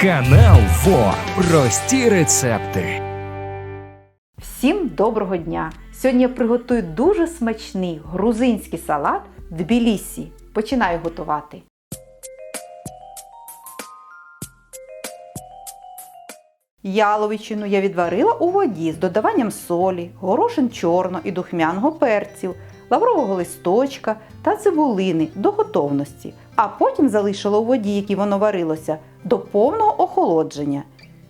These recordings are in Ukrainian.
Канал ФО. Прості рецепти. Всім доброго дня! Сьогодні я приготую дуже смачний грузинський салат Тбілісі. Починаю готувати. Яловичину я відварила у воді з додаванням солі, горошин чорного і духмяного перців, лаврового листочка та цибулини до готовності, а потім залишила у воді, якій воно варилося, до повного охолодження.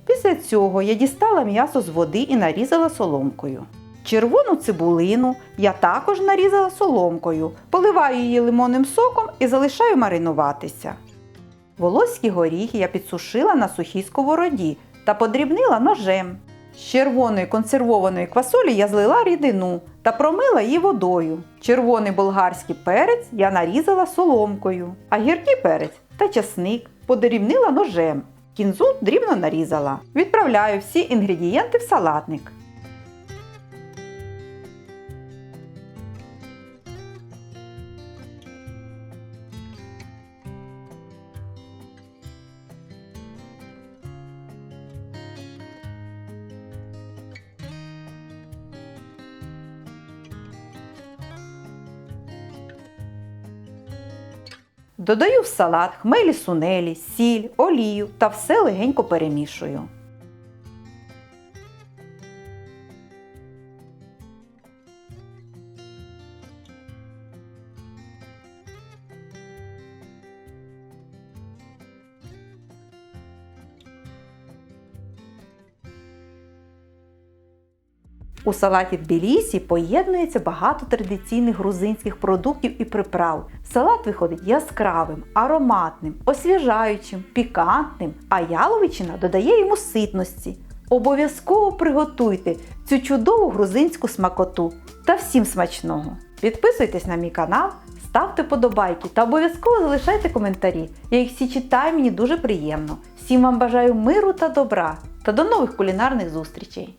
Після цього я дістала м'ясо з води і нарізала соломкою. Червону цибулину я також нарізала соломкою, поливаю її лимонним соком і залишаю маринуватися. Волоські горіхи я підсушила на сухій сковороді та подрібнила ножем. З червоної консервованої квасолі я злила рідину та промила її водою. Червоний болгарський перець я нарізала соломкою, а гіркий перець та часник подрібнила ножем. Кінзу дрібно нарізала. Відправляю всі інгредієнти в салатник. Додаю в салат хмелі сунелі, сіль, олію та все легенько перемішую. У салаті Тбілісі поєднується багато традиційних грузинських продуктів і приправ. Салат виходить яскравим, ароматним, освіжаючим, пікантним, а яловичина додає йому ситності. Обов'язково приготуйте цю чудову грузинську смакоту та всім смачного! Підписуйтесь на мій канал, ставте подобайки та обов'язково залишайте коментарі. Я їх всі читаю, мені дуже приємно. Всім вам бажаю миру та добра та до нових кулінарних зустрічей!